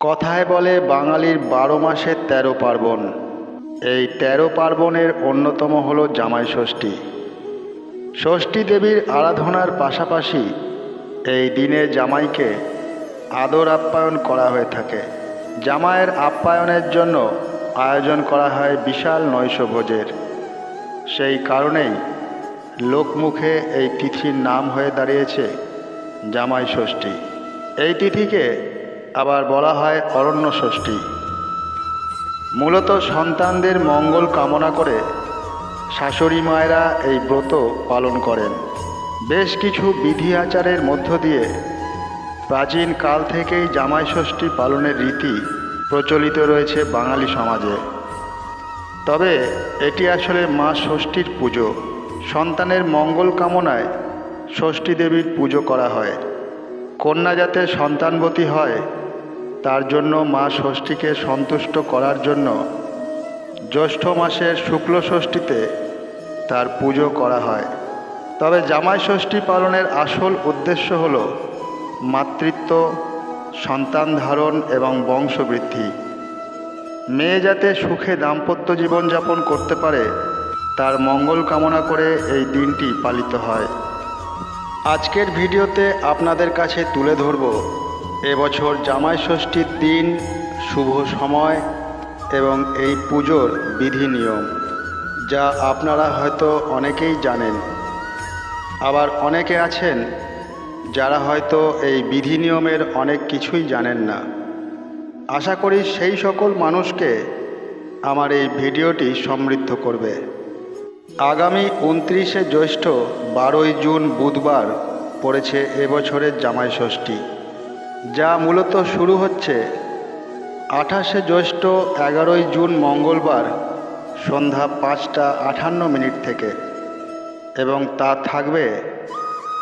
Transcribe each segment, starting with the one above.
কথায় বলে বাঙালির বারো মাসে তেরো পার্বণ। এই তেরো পার্বণের অন্যতম হল জামাই ষষ্ঠী। ষষ্ঠী দেবীর আরাধনার পাশাপাশি এই দিনে জামাইকে আদর আপ্যায়ন করা হয়ে থাকে। জামাইয়ের আপ্যায়নের জন্য আয়োজন করা হয় বিশাল নৈশভোজের। সেই কারণেই লোকমুখে এই তিথির নাম হয়ে দাঁড়িয়েছে জামাই ষষ্ঠী। এই তিথিকে আবার বলা হয় অরণ্য ষষ্ঠী। মূলত সন্তানদের মঙ্গল কামনা করে শাশুড়ি মায়েরা এই ব্রত পালন করেন। বেশ কিছু বিধি আচারের মধ্য দিয়ে প্রাচীন কাল থেকেই জামাই ষষ্ঠী পালনের রীতি প্রচলিত রয়েছে বাঙালি সমাজে। তবে এটি আসলে মা ষষ্ঠীর পুজো। সন্তানের মঙ্গল কামনায় ষষ্ঠী দেবীর পুজো করা হয়। কন্যা যাতে সন্তানবতী হয় তার জন্য মা ষষ্ঠীকে সন্তুষ্ট করার জন্য জ্যৈষ্ঠ মাসের শুক্ল ষষ্ঠীতে তার পুজো করা হয়। তবে জামাই ষষ্ঠী পালনের আসল উদ্দেশ্য হল মাতৃত্ব, সন্তান ধারণ এবং বংশবৃদ্ধি। মেয়ে যাতে সুখে দাম্পত্য জীবনযাপন করতে পারে, তার মঙ্গল কামনা করে এই দিনটি পালিত হয়। আজকের ভিডিওতে আপনাদের কাছে তুলে ধরব এবছর জামাই ষষ্ঠীর দিন, শুভ সময় এবং এই পুজোর বিধি নিয়ম, যা আপনারা হয়তো অনেকেই জানেন। আবার অনেকে আছেন যারা হয়তো এই বিধি নিয়মের অনেক কিছুই জানেন না। আশা করি সেই সকল মানুষকে আমার এই ভিডিওটি সমৃদ্ধ করবে। আগামী উনত্রিশে জ্যৈষ্ঠ বারোই জুন বুধবার পড়েছে এবছরের জামাই ষষ্ঠী যা মূলত শুরু হচ্ছে আঠাশে জ্যৈষ্ঠ এগারোই জুন মঙ্গলবার সন্ধ্যা পাঁচটা আটান্ন মিনিট থেকে এবং তা থাকবে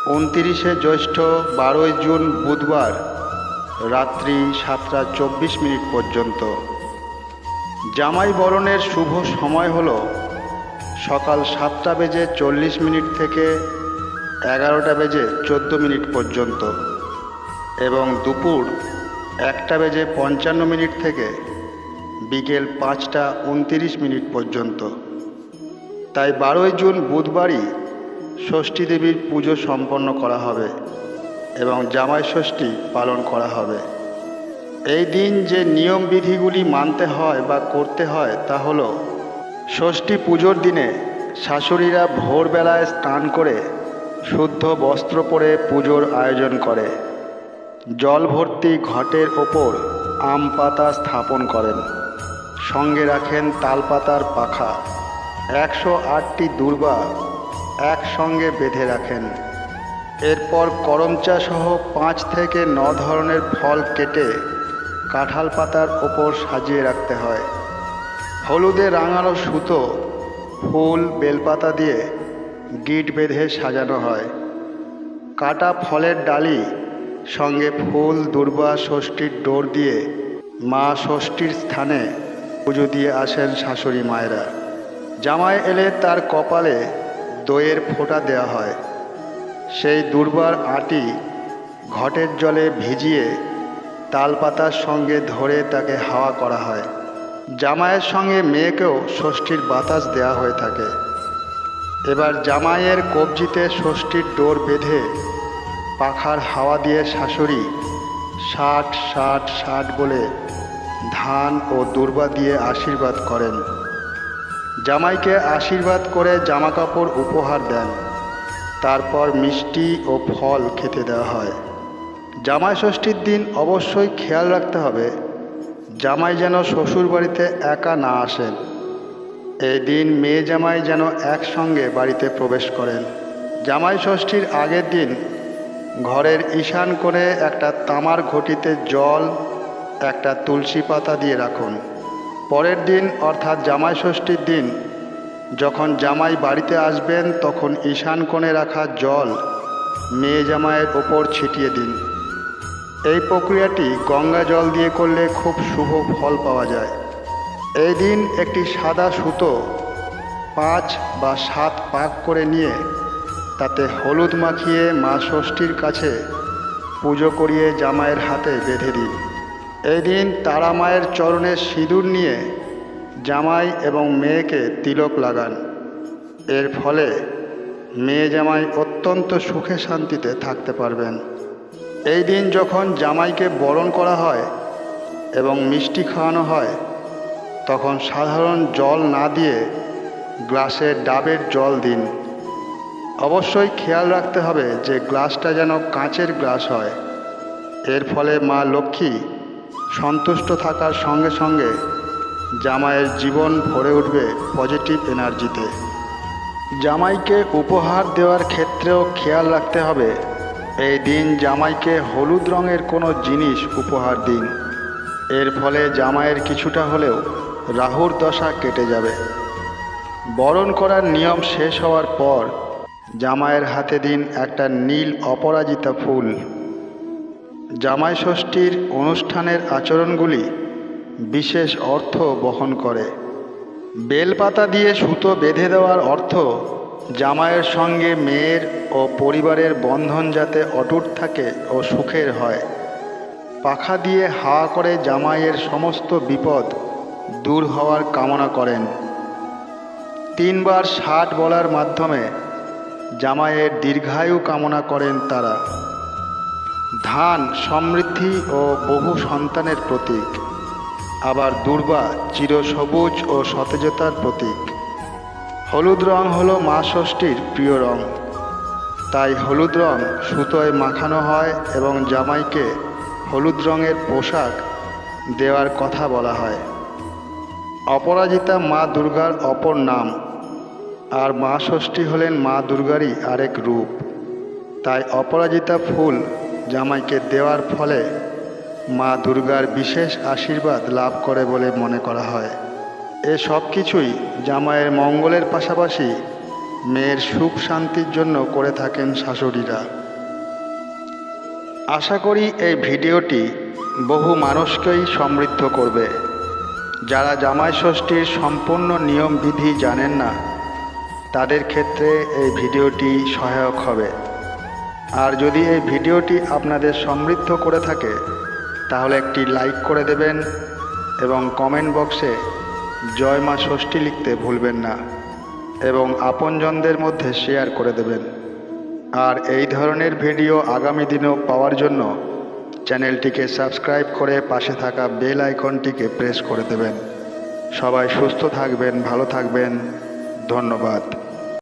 উনতিরিশে জ্যৈষ্ঠ বারোই জুন বুধবার রাত্রি সাতটা চব্বিশ মিনিট পর্যন্ত। জামাই বরণের শুভ সময় হল সকাল সাতটা বেজে চল্লিশ মিনিট থেকে এগারোটা বেজে চোদ্দ মিনিট পর্যন্ত। এবং দুপুর একটা বেজে পঞ্চান্ন মিনিট থেকে বিকেল পাঁচটা উনতিরিশ মিনিট পর্যন্ত। তাই বারোই জুন বুধবারই ষষ্ঠী দেবীর পুজো সম্পন্ন করা হবে এবং জামাই ষষ্ঠী পালন করা হবে। এই দিন যে নিয়ম বিধিগুলি মানতে হয় বা করতে হয় তা হলো ষষ্ঠী পুজোর দিনে শাশুড়িরা ভোরবেলায় স্নান করে শুদ্ধ বস্ত্র পরে পুজোর আয়োজন করে। জল ভর্তি ঘটের ওপর আম পাতা স্থাপন করেন। সঙ্গে রাখেন তালপাতার পাখা। একশো আটটি দুর্বা একসঙ্গে বেঁধে রাখেন। এরপর করমচা সহ পাঁচ থেকে ন ধরনের ফল কেটে কাঁঠাল পাতার ওপর সাজিয়ে রাখতে হয়। হলুদে রাঙানো সুতো, ফুল, বেলপাতা দিয়ে গিট বেঁধে সাজানো হয়। কাটা ফলের ডালি সঙ্গে ফুল, দুর্বা, ষষ্ঠীর ডোর দিয়ে মা ষষ্ঠীর স্থানে পুজো দিয়ে আসেন শাশুড়ি মায়েরা। জামাই এলে তার কপালে দইয়ের ফোঁটা দেওয়া হয়। সেই দুর্বার আটি ঘটের জলে ভিজিয়ে তালপাতার সঙ্গে ধরে তাকে হাওয়া করা হয়। জামাইয়ের সঙ্গে মেয়েকেও ষষ্ঠীর বাতাস দেওয়া হয়ে থাকে। এবার জামাইয়ের কবজিতে ষষ্ঠীর ডোর বেঁধে পাখার হাওয়া দিয়ে শাশুড়ি ষাট ষাট ষাট বলে ধান ও দুর্বা দিয়ে আশীর্বাদ করেন। জামাইকে আশীর্বাদ করে জামাকাপড় উপহার দেন। তারপর মিষ্টি ও ফল খেতে দেওয়া হয়। জামাই ষষ্ঠীর দিন অবশ্যই খেয়াল রাখতে হবে, জামাই যেন শ্বশুর বাড়িতে একা না আসেন। এই দিন মেয়ে জামাই যেন একসঙ্গে বাড়িতে প্রবেশ করেন। জামাই ষষ্ঠীর আগের দিন ঘরের ঈশান করে একটা তামার ঘটিতে জল, একটা তুলসী পাতা দিয়ে রাখুন। পরের দিন, অর্থাৎ জামাই ষষ্ঠীর দিন, যখন জামাই বাড়িতে আসবেন, তখন ঈশান কোণে রাখা জল মেয়ে জামাইয়ের ওপর ছিটিয়ে দিন। এই প্রক্রিয়াটি গঙ্গা জল দিয়ে করলে খুব শুভ ফল পাওয়া যায়। এই দিন একটি সাদা সুতো পাঁচ বা সাত পাক করে নিয়ে তাতে হলুদ মাখিয়ে মা ষষ্ঠীর কাছে পুজো করিয়ে জামাইয়ের হাতে বেঁধে দিন। এই দিন তারা মায়ের চরণে সিঁদুর নিয়ে জামাই এবং মেয়েকে তিলক লাগান। এর ফলে মেয়ে জামাই অত্যন্ত সুখে শান্তিতে থাকতে পারবেন। এই দিন যখন জামাইকে বরণ করা হয় এবং মিষ্টি খাওয়ানো হয়, তখন সাধারণ জল না দিয়ে গ্লাসে ডাবের জল দিন। অবশ্যই খেয়াল রাখতে হবে যে গ্লাসটা যেন কাঁচের গ্লাস হয়। এর ফলে মা লক্ষ্মী সন্তুষ্ট থাকার সঙ্গে সঙ্গে জামাইয়ের জীবন ভরে উঠবে পজিটিভ এনার্জিতে জামাইকে উপহার দেওয়ার ক্ষেত্রেও খেয়াল রাখতে হবে, এই দিন জামাইকে হলুদ রঙের কোনো জিনিস উপহার দিন। এর ফলে জামাইয়ের কিছুটা হলেও রাহুর দশা কেটে যাবে। বরণ করার নিয়ম শেষ হওয়ার পর জামাইয়ের হাতে দিন একটা নীল অপরাজিতা ফুল। জামাই ষষ্ঠীর অনুষ্ঠানের আচরণগুলি বিশেষ অর্থ বহন করে। বেলপাতা দিয়ে সুতো বেঁধে দেওয়ার অর্থ জামাইয়ের সঙ্গে মেয়ের ও পরিবারের বন্ধন যাতে অটুট থাকে ও সুখের হয়। পাখা দিয়ে হাওয়া করে জামাইয়ের সমস্ত বিপদ দূর হওয়ার কামনা করেন। তিনবার ষাট বলার মাধ্যমে জামাইয়ের দীর্ঘায়ু কামনা করেন তারা। ধান, সমৃদ্ধি ও বহু সন্তানের প্রতীক। আবার দুর্বা চিরসবুজ ও সতেজতার প্রতীক। হলুদ রং হলো মা ষষ্ঠীর প্রিয় রং। তাই হলুদ রং সুতোয় মাখানো হয় এবং জামাইকে হলুদ রঙের পোশাক দেওয়ার কথা বলা হয়। অপরাজিতা মা দুর্গার অপর নাম আর মা ষষ্ঠী হলেন মা দুর্গারই আরেক রূপ। তাই অপরাজিতা ফুল জামাইকে দেওয়ার ফলে মা দুর্গার বিশেষ আশীর্বাদ লাভ করে বলে মনে করা হয়। এ সব কিছুই জামাইয়ের মঙ্গলের পাশাপাশি মেয়ের সুখ শান্তির জন্য করে থাকেন শাশুড়িরা। আশা করি এই ভিডিওটি বহু মানুষকেই সমৃদ্ধ করবে। যারা জামাই ষষ্ঠীর সম্পূর্ণ নিয়মবিধি জানেন না তাদের ক্ষেত্রে এই ভিডিওটি সহায়ক হবে। আর যদি এই ভিডিওটি আপনাদের সমৃদ্ধ করে থাকে, তাহলে একটি লাইক করে দেবেন এবং কমেন্ট বক্সে জয় মা ষষ্ঠী লিখতে ভুলবেন না এবং আপনজনদের মধ্যে শেয়ার করে দেবেন। আর এই ধরনের ভিডিও আগামী দিনেও পাওয়ার জন্য চ্যানেলটিকে সাবস্ক্রাইব করে পাশে থাকা বেল আইকনটিকে প্রেস করে দেবেন। সবাই সুস্থ থাকবেন, ভালো থাকবেন। ধন্যবাদ।